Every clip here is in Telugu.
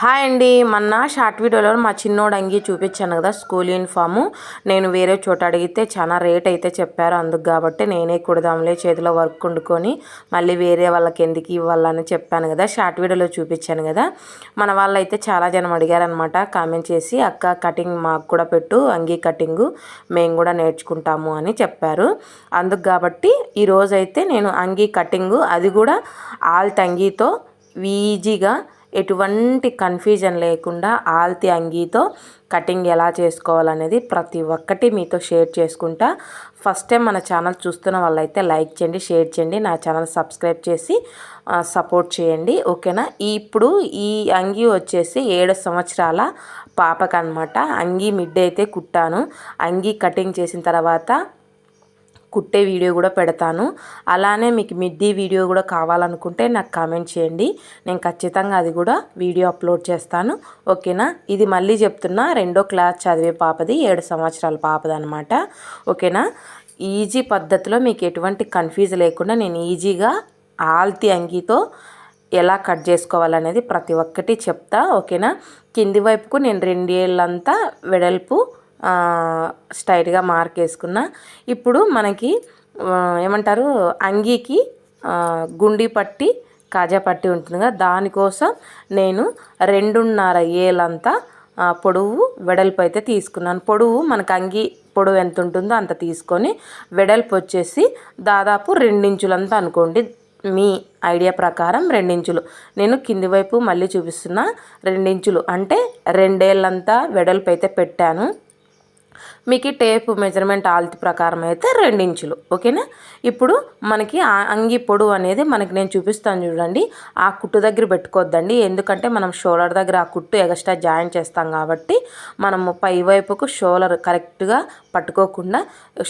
హాయ్ అండి. మొన్న షార్ట్ వీడియోలో మా చిన్నోడు అంగి చూపించాను కదా స్కూల్ యూనిఫాము. నేను వేరే చోట అడిగితే చాలా రేట్ అయితే చెప్పారు అందుకు కాబట్టి నేనే కుడదాంలే చేతిలో వర్క్ వండుకొని మళ్ళీ వేరే వాళ్ళకి ఎందుకు ఇవ్వాలని చెప్పాను కదా షార్ట్ వీడియోలో చూపించాను కదా. మన వాళ్ళు అయితే చాలా జనం అడిగారనమాట కామెంట్ చేసి అక్క కటింగ్ మాకు కూడా పెట్టు అంగి కటింగు మేము కూడా నేర్చుకుంటాము అని చెప్పారు. అందుకు కాబట్టి ఈరోజైతే నేను అంగి కటింగు అది కూడా ఆల్ట్ అంగీతో ఈజీగా ఎటువంటి కన్ఫ్యూజన్ లేకుండా ఆల్తి అంగీతో కటింగ్ ఎలా చేసుకోవాలనేది ప్రతి ఒక్కటి మీతో షేర్ చేసుకుంటా. ఫస్ట్ టైం మన ఛానల్ చూస్తున్న వాళ్ళైతే లైక్ చేయండి షేర్ చేయండి నా ఛానల్ సబ్స్క్రైబ్ చేసి సపోర్ట్ చేయండి ఓకేనా? ఇప్పుడు ఈ అంగీ వచ్చేసి ఏడు సంవత్సరాల పాపకనమాట అంగీ మిడ్ అయితే కుట్టాను. అంగీ కటింగ్ చేసిన తర్వాత కుట్టే వీడియో కూడా పెడతాను. అలానే మీకు మిడ్డీ వీడియో కూడా కావాలనుకుంటే నాకు కామెంట్ చేయండి. నేను ఖచ్చితంగా అది కూడా వీడియో అప్లోడ్ చేస్తాను. ఓకేనా? ఇది మళ్ళీ చెప్తున్నా రెండో క్లాస్ చదివే పాపది ఏడు సంవత్సరాల పాపది అనమాట ఓకేనా? ఈజీ పద్ధతిలో మీకు ఎటువంటి కన్ఫ్యూజ్ లేకుండా నేను ఈజీగా ఆల్తి అంగితో ఎలా కట్ చేసుకోవాలనేది ప్రతి ఒక్కటి చెప్తా. ఓకేనా? కింది వైపుకు నేను రెండేళ్ళంతా వెడల్పు స్ట్రైట్గా మార్క్ వేసుకున్న. ఇప్పుడు మనకి ఏమంటారు అంగీకి గుండి పట్టి కాజా పట్టి ఉంటుంది కదా దానికోసం నేను రెండున్నర ఏళ్ళంతా పొడవు వెడల్పు అయితే తీసుకున్నాను. పొడవు మనకు అంగి పొడవు ఎంత ఉంటుందో అంత తీసుకొని వెడల్పు వచ్చేసి దాదాపు రెండించులంతా అనుకోండి. మీ ఐడియా ప్రకారం రెండించులు. నేను కింది వైపు మళ్ళీ చూపిస్తున్నా రెండించులు. అంటే రెండేళ్ళంతా వెడల్పు అయితే పెట్టాను. మీకు టేప్ మెజర్మెంట్ ఆల్తి ప్రకారం అయితే రెండించులు ఓకేనా? ఇప్పుడు మనకి ఆ అంగి పొడవు అనేది మనకి నేను చూపిస్తాను చూడండి. ఆ కుట్టు దగ్గర పెట్టుకోవద్దండి ఎందుకంటే మనం షోలర్ దగ్గర ఆ కుట్టు ఎగస్ట్రా జాయిన్ చేస్తాం కాబట్టి మనము పై వైపుకు షోలర్ కరెక్ట్గా పట్టుకోకుండా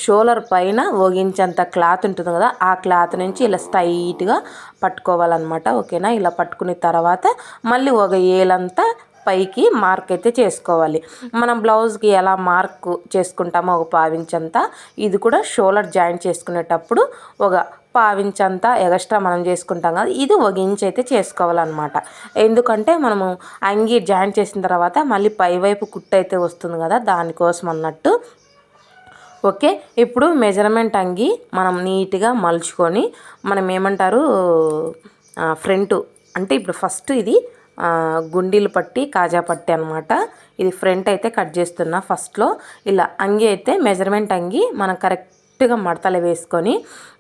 షోలర్ పైన ఓగించేంత క్లాత్ ఉంటుంది కదా ఆ క్లాత్ నుంచి ఇలా స్ట్రైట్గా పట్టుకోవాలన్నమాట ఓకేనా? ఇలా పట్టుకున్న తర్వాత మళ్ళీ ఒక ఏలంతా పైకి మార్క్ అయితే చేసుకోవాలి. మనం బ్లౌజ్కి ఎలా మార్క్ చేసుకుంటామో ఒక పావించంతా ఇది కూడా షోల్డర్ జాయింట్ చేసుకునేటప్పుడు ఒక పావించంతా ఎగస్ట్రా మనం చేసుకుంటాం కదా ఇది ఒక ఇంచ్ అయితే చేసుకోవాలన్నమాట. ఎందుకంటే మనము అంగి జాయింట్ చేసిన తర్వాత మళ్ళీ పైవైపు కుట్టు అయితే వస్తుంది కదా దానికోసం అన్నట్టు. ఓకే ఇప్పుడు మెజర్మెంట్ అంగి మనం నీట్గా మలుచుకొని మనం ఏమంటారు ఫ్రంట్ అంటే ఇప్పుడు ఫస్ట్ ఇది గుండీలు పట్టి కాజా పట్టి అనమాట ఇది ఫ్రంట్ అయితే కట్ చేస్తున్నా ఫస్ట్లో. ఇలా అంగి అయితే మెజర్మెంట్ అంగి మనం కరెక్ట్గా మడతలు వేసుకొని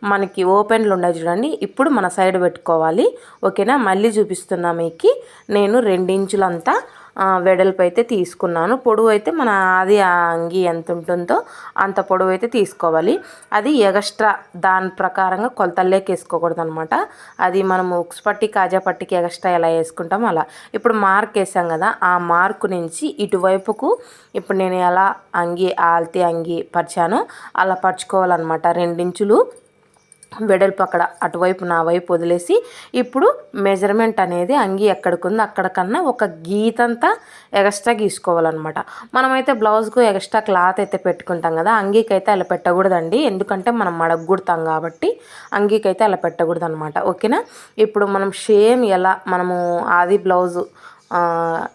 మనకి ఓపెన్లు ఉన్నాయి చూడండి. ఇప్పుడు మన సైడ్ పెట్టుకోవాలి. ఓకేనా? మళ్ళీ చూపిస్తున్నా మీకు. నేను రెండించులంతా వెడల్పు అయితే తీసుకున్నాను. పొడవు అయితే మన అది అంగి ఎంత ఉంటుందో అంత పొడవు అయితే తీసుకోవాలి. అది ఎగస్ట్రా దాని ప్రకారంగా కొలతల్లోకి వేసుకోకూడదు అనమాట అది మనము ఉక్స్ పట్టి కాజా పట్టికి ఎగస్ట్రా ఎలా వేసుకుంటామో అలా. ఇప్పుడు మార్క్ వేసాం కదా ఆ మార్క్ నుంచి ఇటువైపుకు ఇప్పుడు నేను ఎలా అంగి ఆల్తి అంగి పరిచానో అలా పరుచుకోవాలన్నమాట. రెండించులు వెడల్పు అక్కడ అటువైపు నా వైపు వదిలేసి ఇప్పుడు మెజర్మెంట్ అనేది అంగి ఎక్కడికి ఉందో అక్కడికన్నా ఒక గీతంతా ఎక్స్ట్రా గీసుకోవాలన్నమాట. మనమైతే బ్లౌజ్కు ఎక్స్ట్రా క్లాత్ అయితే పెట్టుకుంటాం కదా అంగీకి అయితే అలా పెట్టకూడదండి. ఎందుకంటే మనం మడగూడతాం కాబట్టి అంగీకైతే అలా పెట్టకూడదు అనమాట ఓకేనా? ఇప్పుడు మనం సేమ్ ఎలా మనము ఆది బ్లౌజు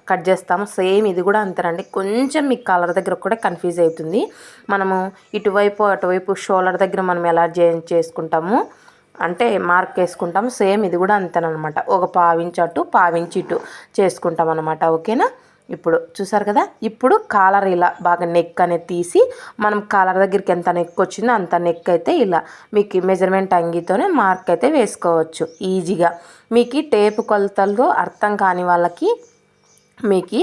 కట్ చేస్తాము. సేమ్ ఇది కూడా అంతేనండి కొంచెం మీకు కలర్ దగ్గర కూడా కన్ఫ్యూజ్ అవుతుంది. మనము ఇటువైపు అటువైపు షోల్డర్ దగ్గర మనం ఎలా చేసుకుంటాము? అంటే మార్క్ వేసుకుంటాము. సేమ్ ఇది కూడా అంతేనమాట ఒక పావించి అటు పావించి ఇటు చేసుకుంటాం అనమాట ఓకేనా? ఇప్పుడు చూసారు కదా? ఇప్పుడు కాలర్ ఇలా బాగా నెక్ అనేది తీసి మనం కాలర్ దగ్గరికి ఎంత నెక్ వచ్చిందో అంత నెక్ అయితే ఇలా మీకు మెజర్మెంట్ అంగితోనే మార్క్ అయితే వేసుకోవచ్చు. ఈజీగా మీకు టేపు కొలతలు అర్థం కాని వాళ్ళకి మీకు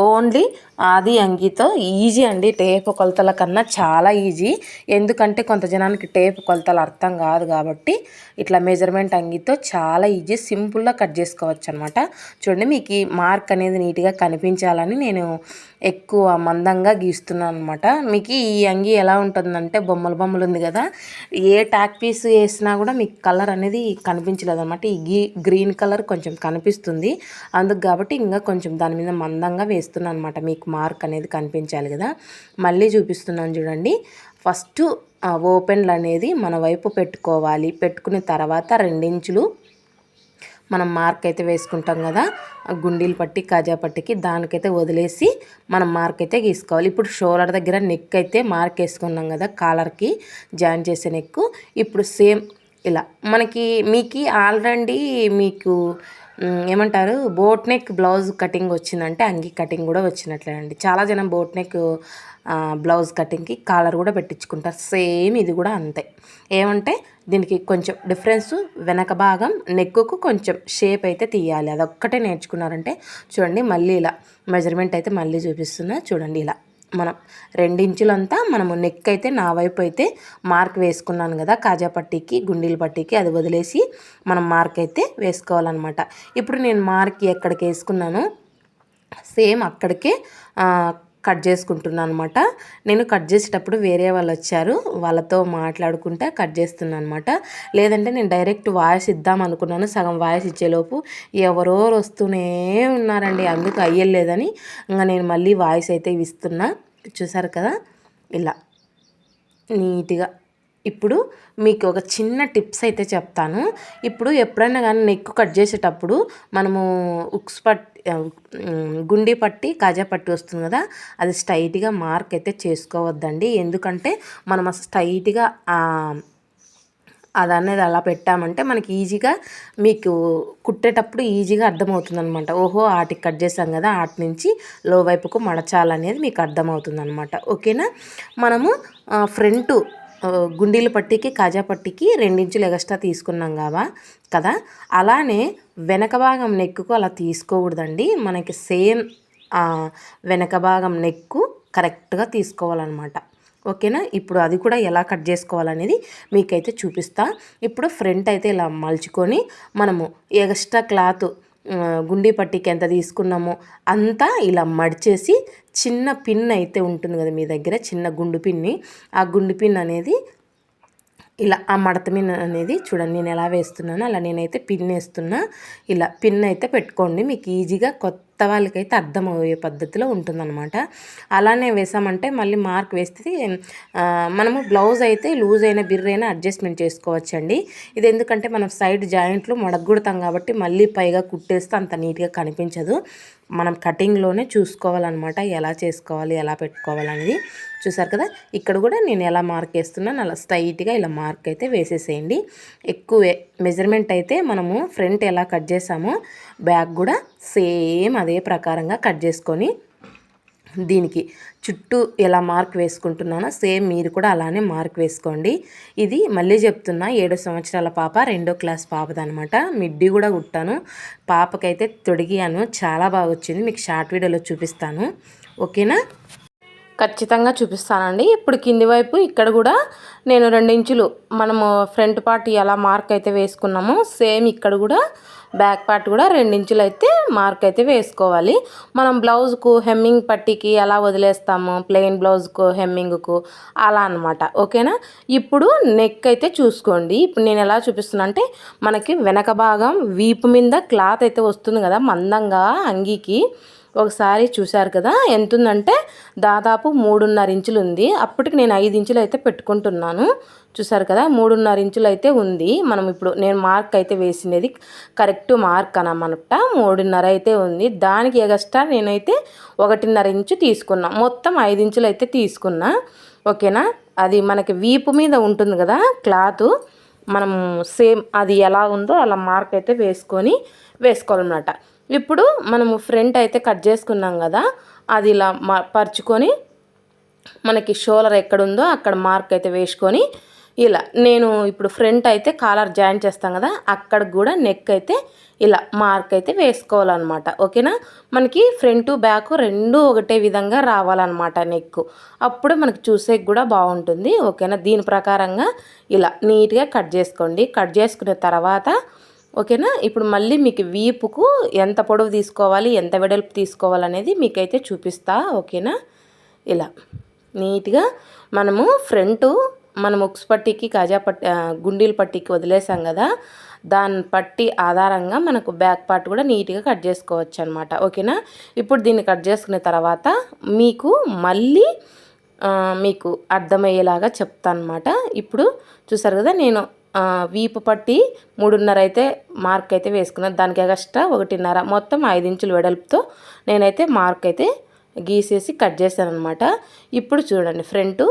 ఓన్లీ ఆది అంగితో ఈజీ అండి. టేప్ కొలతల కన్నా చాలా ఈజీ. ఎందుకంటే కొంత జనానికి టేప్ కొలతలు అర్థం కాదు కాబట్టి ఇట్లా మెజర్మెంట్ అంగితో చాలా ఈజీ సింపుల్గా కట్ చేసుకోవచ్చు అనమాట చూడండి మీకు ఈ మార్క్ అనేది నీట్గా కనిపించాలని నేను ఎక్కువ మందంగా గీస్తున్నాను అనమాట మీకు ఈ అంగి ఎలా ఉంటుందంటే బొమ్మలు బొమ్మలు ఉంది కదా ఏ టాక్ పీస్ వేసినా కూడా మీకు కలర్ అనేది కనిపించలేదు అనమాట ఈ గీ గ్రీన్ కలర్ కొంచెం కనిపిస్తుంది. అందుకు కాబట్టి ఇంకా కొంచెం దాని మీద మందంగా వేస్తున్నాను అనమాట మీకు మార్క్ అనేది కనిపించాలి కదా. మళ్ళీ చూపిస్తున్నాను చూడండి. ఫస్ట్ ఓపెన్లు అనేది మన వైపు పెట్టుకోవాలి. పెట్టుకున్న తర్వాత రెండించులు మనం మార్క్ అయితే వేసుకుంటాం కదా. ఆ గుండీలు పట్టి కాజా పట్టికి దానికైతే వదిలేసి మనం మార్క్ అయితే గీసుకోవాలి. ఇప్పుడు షోల్డర్ దగ్గర నెక్ అయితే మార్క్ వేసుకున్నాం కదా కాలర్కి జాయిన్ చేసే నెక్ ఇప్పుడు సేమ్ ఇలా మనకి మీకు ఆల్రెడీ మీకు ఏమంటారు? బోట్ నెక్ బ్లౌజ్ కటింగ్ వచ్చిందంటే అంగి కటింగ్ కూడా వచ్చినట్లే అండి చాలా జనం బోట్ నెక్ బ్లౌజ్ కటింగ్కి కాలర్ కూడా పెట్టించుకుంటారు. సేమ్ ఇది కూడా అంతే. ఏమంటే దీనికి కొంచెం డిఫరెన్స్ వెనక భాగం నెక్కుకు కొంచెం షేప్ అయితే తీయాలి. అదొక్కటే నేర్చుకున్నారంటే చూడండి మళ్ళీ ఇలా మెజర్మెంట్ అయితే మళ్ళీ చూపిస్తున్నా. చూడండి ఇలా. మనం రెండించులంతా మనము నెక్ అయితే నా వైపు అయితే మార్క్ వేసుకున్నాను కదా కాజా పట్టీకి గుండీల పట్టీకి అది వదిలేసి మనం మార్క్ అయితే వేసుకోవాలన్నమాట. ఇప్పుడు నేను మార్క్ ఎక్కడికి వేసుకున్నాను సేమ్ అక్కడికే కట్ చేసుకుంటున్నాను అనమాట నేను కట్ చేసేటప్పుడు వేరే వాళ్ళు వచ్చారు. వాళ్ళతో మాట్లాడుకుంటా కట్ చేస్తున్నాను అనమాట లేదంటే నేను డైరెక్ట్ వాయిస్ ఇద్దాం అనుకున్నాను సగం వాయిస్ ఇచ్చేలోపు ఎవరో వస్తూనే ఉన్నారండి. అందుకు అయ్యలేదని ఇంకా నేను మళ్ళీ వాయిస్ అయితే ఇస్తున్నా. చూసారు కదా? ఇలా నీట్గా ఇప్పుడు మీకు ఒక చిన్న టిప్స్ అయితే చెప్తాను. ఇప్పుడు ఎప్పుడైనా కానీ నెక్ కట్ చేసేటప్పుడు మనము ఉక్స్ పట్టి గుండి పట్టి కాజా పట్టి వస్తుంది కదా అది స్ట్రైట్గా మార్క్ అయితే చేసుకోవద్దండి. ఎందుకంటే మనం అసలు స్ట్రైట్గా అది అనేది అలా పెట్టామంటే మనకి ఈజీగా మీకు కుట్టేటప్పుడు ఈజీగా అర్థమవుతుంది అనమాట ఓహో ఆటికి కట్ చేసాం కదా ఆటి నుంచి లో వైపుకు మడచాలనేది మీకు అర్థమవుతుందనమాట ఓకేనా? మనము ఫ్రంట్ గుండీల పట్టికి కాజా పట్టికి రెండించులు ఎగస్ట్రా తీసుకున్నాం కావా కదా? అలానే వెనక భాగం నెక్కుకు అలా తీసుకోకూడదండి. మనకి సేమ్ వెనక భాగం నెక్కు కరెక్ట్గా తీసుకోవాలన్నమాట. ఓకేనా? ఇప్పుడు అది కూడా ఎలా కట్ చేసుకోవాలనేది మీకైతే చూపిస్తా. ఇప్పుడు ఫ్రంట్ అయితే ఇలా మలుచుకొని మనము ఎక్స్ట్రా క్లాత్ గుండి పట్టికి ఎంత తీసుకున్నామో అంతా ఇలా మడిచేసి చిన్న పిన్ అయితే ఉంటుంది కదా మీ దగ్గర చిన్న గుండు పిన్ని. ఆ గుండు పిన్ అనేది ఇలా ఆ మడత మీద అనేది చూడండి నేను ఎలా వేస్తున్నానో అలా నేనైతే పిన్ వేస్తున్నా. ఇలా పిన్ అయితే పెట్టుకోండి మీకు ఈజీగా కొత్త వాళ్ళకైతే అర్థమయ్యే పద్ధతిలో ఉంటుందన్నమాట. అలానే వేసామంటే మళ్ళీ మార్క్ వేస్తే మనము బ్లౌజ్ అయితే లూజ్ అయిన బిర్రైనా అడ్జస్ట్మెంట్ చేసుకోవచ్చండి. ఇది ఎందుకంటే మనం సైడ్ జాయింట్లు మడగొడతాం కాబట్టి మళ్ళీ పైగా కుట్టేస్తే అంత నీట్గా కనిపించదు. మనం కటింగ్లోనే చూసుకోవాలన్నమాట ఎలా చేసుకోవాలి ఎలా పెట్టుకోవాలి అనేది చూసారు కదా? ఇక్కడ కూడా నేను ఎలా మార్క్ వేస్తున్నాను అలా స్ట్రైట్గా ఇలా మార్క్ అయితే వేసేసేయండి. ఎక్కువ మెజర్మెంట్ అయితే మనము ఫ్రంట్ ఎలా కట్ చేసామో బ్యాక్ కూడా సేమ్ అదే ప్రకారంగా కట్ చేసుకొని దీనికి చుట్టూ ఎలా మార్క్ వేసుకుంటున్నానో సేమ్ మీరు కూడా అలానే మార్క్ వేసుకోండి. ఇది మళ్ళీ చెప్తున్నా ఏడు సంవత్సరాల పాప రెండో క్లాస్ పాపదనమాట మిడ్డీ కూడా కుట్టాను. పాపకైతే తొడిగాను చాలా బాగా వచ్చింది మీకు షార్ట్ వీడియోలో చూపిస్తాను. ఓకేనా? ఖచ్చితంగా చూపిస్తానండి. ఇప్పుడు కింది వైపు ఇక్కడ కూడా నేను రెండించులు మనము ఫ్రంట్ పార్ట్ ఎలా మార్క్ అయితే వేసుకున్నామో సేమ్ ఇక్కడ కూడా బ్యాక్ పార్ట్ కూడా రెండించులు అయితే మార్క్ అయితే వేసుకోవాలి. మనం బ్లౌజ్కు హెమ్మింగ్ పట్టికి ఎలా వదిలేస్తాము? ప్లెయిన్ బ్లౌజ్కు హెమ్మింగ్కు అలా అనమాట ఓకేనా? ఇప్పుడు నెక్ అయితే చూసుకోండి. ఇప్పుడు నేను ఎలా చూపిస్తున్నా అంటే మనకి వెనక భాగం వీపు మీద క్లాత్ అయితే వస్తుంది కదా మందంగా అంగీకి. ఒకసారి చూశారు కదా ఎంత ఉందంటే దాదాపు మూడున్నర ఇంచులు ఉంది అప్పటికి నేను ఐదు ఇంచులు అయితే పెట్టుకుంటున్నాను. చూసారు కదా మూడున్నర ఇంచులు అయితే ఉంది. మనం ఇప్పుడు నేను మార్క్ అయితే వేసినది కరెక్ట్ మార్క్ అనమాట మూడున్నర అయితే ఉంది. దానికి ఎగస్ట్రా నేనైతే ఒకటిన్నర ఇంచు తీసుకున్నా. మొత్తం ఐదు ఇంచులు అయితే తీసుకున్నా. ఓకేనా? అది మనకి వీపు మీద ఉంటుంది కదా క్లాత్. మనం సేమ్ అది ఎలా ఉందో అలా మార్క్ అయితే వేసుకొని వేసుకోవాలన్నమాట. ఇప్పుడు మనము ఫ్రంట్ అయితే కట్ చేసుకున్నాం కదా అది ఇలా పరుచుకొని మనకి షోలర్ ఎక్కడ ఉందో అక్కడ మార్క్ అయితే వేసుకొని ఇలా నేను ఇప్పుడు ఫ్రంట్ అయితే కాలర్ జాయిన్ చేస్తాం కదా అక్కడ కూడా నెక్ అయితే ఇలా మార్క్ అయితే వేసుకోవాలన్నమాట. ఓకేనా? మనకి ఫ్రంట్ బ్యాక్ రెండు ఒకటే విధంగా రావాలన్నమాట నెక్ అప్పుడు మనకి చూసే కూడా బాగుంటుంది. ఓకేనా? దీని ప్రకారంగా ఇలా నీట్గా కట్ చేసుకోండి. కట్ చేసుకున్న తర్వాత ఓకేనా? ఇప్పుడు మళ్ళీ మీకు వీపుకు ఎంత పొడవు తీసుకోవాలి ఎంత వెడల్పు తీసుకోవాలనేది మీకైతే చూపిస్తా. ఓకేనా? ఇలా నీట్గా మనము ఫ్రంట్ మనం ఉక్స్ పట్టీకి కాజా పట్టి ఆ, గుండీల పట్టీకి వదిలేసాం కదా దాని పట్టి ఆధారంగా మనకు బ్యాక్ పార్ట్ కూడా నీట్గా కట్ చేసుకోవచ్చు అనమాట ఓకేనా? ఇప్పుడు దీన్ని కట్ చేసుకున్న తర్వాత మీకు మళ్ళీ మీకు అర్థమయ్యేలాగా చెప్తాను అనమాట ఇప్పుడు చూసారు కదా నేను వీపు పట్టి మూడున్నర అయితే మార్క్ అయితే వేసుకున్నాను దానికి ఎగస్ట్రా ఒకటిన్నర. మొత్తం ఐదు ఇంచులు వెడల్పుతో నేనైతే మార్క్ అయితే గీసేసి కట్ చేశాను అనమాట ఇప్పుడు చూడండి ఫ్రంట్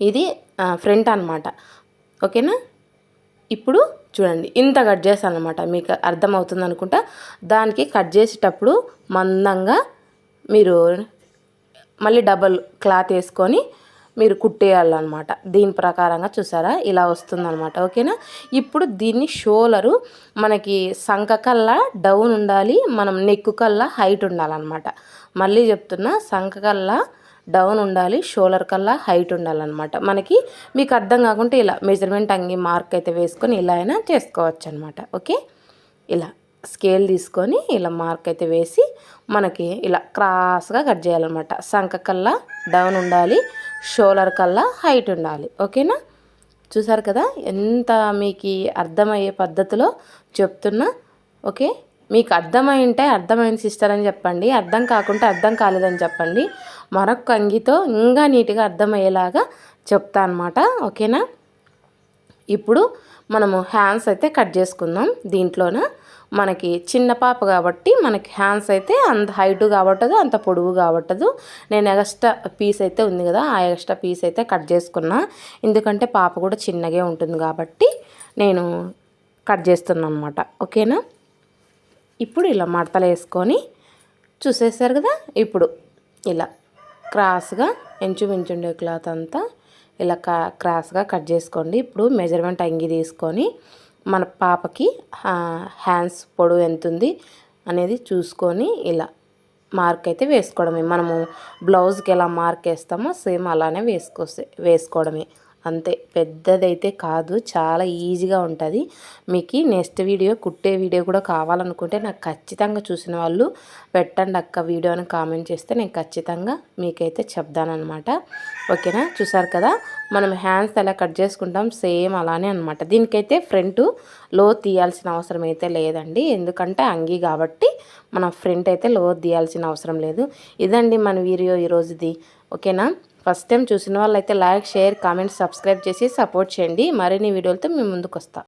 ఇది ఫ్రంట్ అనమాట ఓకేనా? ఇప్పుడు చూడండి ఇంత కట్ చేస్తాను అనమాట మీకు అర్థమవుతుంది అనుకుంటా దానికి కట్ చేసేటప్పుడు మందంగా మీరు మళ్ళీ డబల్ క్లాత్ వేసుకొని మీరు కుట్టేయాలన్నమాట. దీని ప్రకారంగా చూసారా? ఇలా వస్తుందన్నమాట. ఓకేనా? ఇప్పుడు దీన్ని షోలరు మనకి సంఖ కల్లా డౌన్ ఉండాలి మనం నెక్కు కల్లా హైట్ ఉండాలన్నమాట. మళ్ళీ చెప్తున్నా సంఖ కల్లా డౌన్ ఉండాలి షోలర్ కల్లా హైట్ ఉండాలన్నమాట. మనకి మీకు అర్థం కాకుంటే ఇలా మెజర్మెంట్ అంగి మార్క్ అయితే వేసుకొని ఇలా అయినా చేసుకోవచ్చు అనమాట ఓకే? ఇలా స్కేల్ తీసుకొని ఇలా మార్క్ అయితే వేసి మనకి ఇలా క్రాస్గా కట్ చేయాలన్నమాట. సంఖ కల్లా డౌన్ ఉండాలి షోలర్ కల్లా హైట్ ఉండాలి. ఓకేనా? చూసారు కదా? ఎంత మీకు అర్థమయ్యే పద్ధతిలో చెప్తున్నా. ఓకే? మీకు అర్థమై ఉంటే అర్థమైన సిస్టర్ అని చెప్పండి. అర్థం కాకుంటే అర్థం కాలేదని చెప్పండి. మరొక అంగితో ఇంకా నీట్గా అర్థమయ్యేలాగా చెప్తా అనమాట ఓకేనా? ఇప్పుడు మనము హ్యాండ్స్ అయితే కట్ చేసుకుందాం దీంట్లోన. మనకి చిన్న పాప కాబట్టి మనకి హ్యాండ్స్ అయితే అంత హైటు కాబట్టదు అంత పొడవు కాబట్టదు. నేను ఎక్స్ట్రా పీస్ అయితే ఉంది కదా ఆ ఎక్స్ట్రా పీస్ అయితే కట్ చేసుకున్నా. ఎందుకంటే పాప కూడా చిన్నగా ఉంటుంది కాబట్టి నేను కట్ చేస్తున్నాను అనమాట ఓకేనా? ఇప్పుడు ఇలా మడతలు వేసుకొని చూసేసారు కదా? ఇప్పుడు ఇలా. క్రాస్గా ఇంచుమించుండే క్లాత్ అంతా ఇలా క్రాస్గా కట్ చేసుకోండి. ఇప్పుడు మెజర్మెంట్ అంగి తీసుకొని మన పాపకి హ్యాండ్స్ పొడవు ఎంత ఉంది అనేది చూసుకొని ఇలా మార్క్ అయితే వేసుకోవడమే. మనము బ్లౌజ్కి ఎలా మార్క్ వేస్తామో సేమ్ అలానే వేసుకోసే వేసుకోవడమే. అంతే. పెద్దదైతే కాదు చాలా ఈజీగా ఉంటుంది. మీకు నెక్స్ట్ వీడియో కుట్టే వీడియో కూడా కావాలనుకుంటే నాకు ఖచ్చితంగా చూసిన వాళ్ళు పెట్టండి అక్క వీడియో అని కామెంట్ చేస్తే నేను ఖచ్చితంగా మీకైతే చెప్దానమాట ఓకేనా? చూసారు కదా? మనం హ్యాండ్స్ ఎలా కట్ చేసుకుంటాం సేమ్ అలానే అనమాట దీనికైతే ఫ్రంట్లో తీయాల్సిన అవసరం అయితే లేదండి. ఎందుకంటే అంగి కాబట్టి మనం ఫ్రంట్ అయితే లో తీయాల్సిన అవసరం లేదు. ఇదండి మన వీడియో ఈరోజుది. ఓకేనా? ఫస్ట్ టైం చూసిన వాళ్ళైతే లైక్ షేర్ కామెంట్ సబ్స్క్రైబ్ చేసి సపోర్ట్ చేయండి. మరిన్ని వీడియోలతో మేము ముందుకు వస్తాం